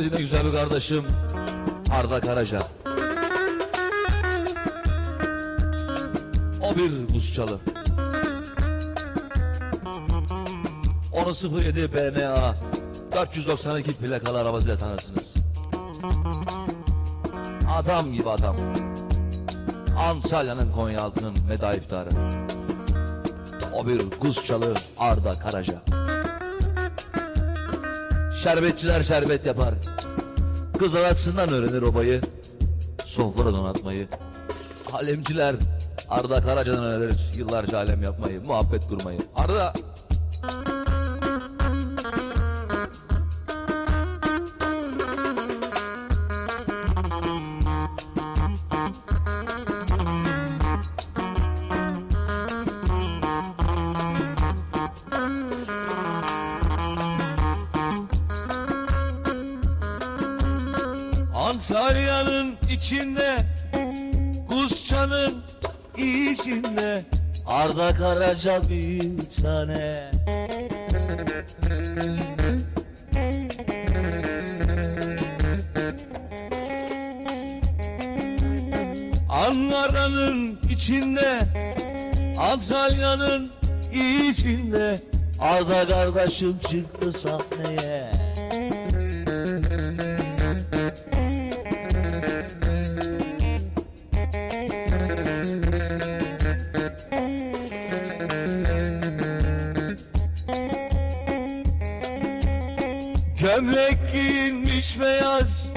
Yine güzel bir kardeşim Arda Karaca. O bir buzçalı. Onu 07 BNA 492 plakalı arabasıyla tanırsınız. Adam gibi adam. Antalya'nın Konyaaltı'nın meda iftarı. O bir Guzçalı Arda Karaca. Şerbetçiler şerbet yapar. Kız arasından öğrenir obayı. Sofra donatmayı. Alemciler Arda Karaca'dan öğrenir yıllarca alem yapmayı, muhabbet kurmayı. Arda Antalya'nın içinde Kuzça'nın içinde Arda Karaca bir tane. Ankara'nın içinde Antalya'nın içinde Arda kardeşim çıktı sahneye Gömlek giyinmiş beyaz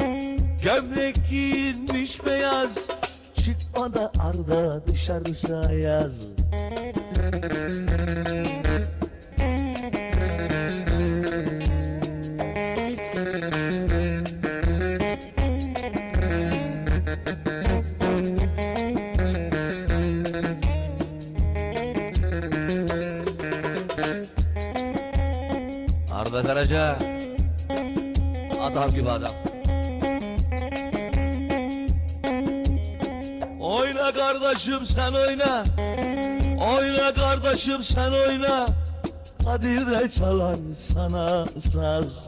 Gömlek giyinmiş beyaz. Çıkma da arda dışarısı yaz Arda Karaca Adam gibi adam. Oyna kardeşim sen oyna. Oyna kardeşim sen oyna. Kadir'de çalan sana saz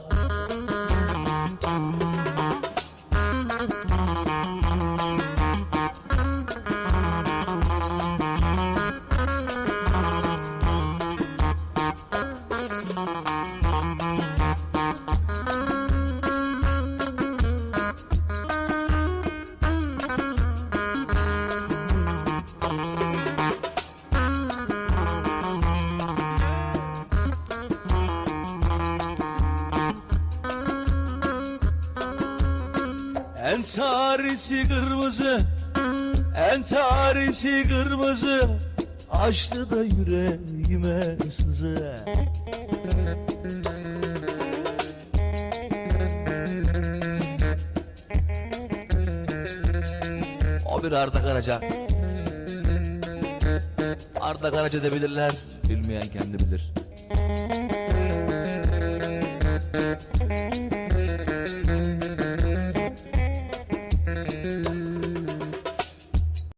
Entarisi kırmızı Entarisi kırmızı. Açtı da yüreğime sızı. O bir Arda Karaca. Arda Karaca da bilirler Bilmeyen kendi bilir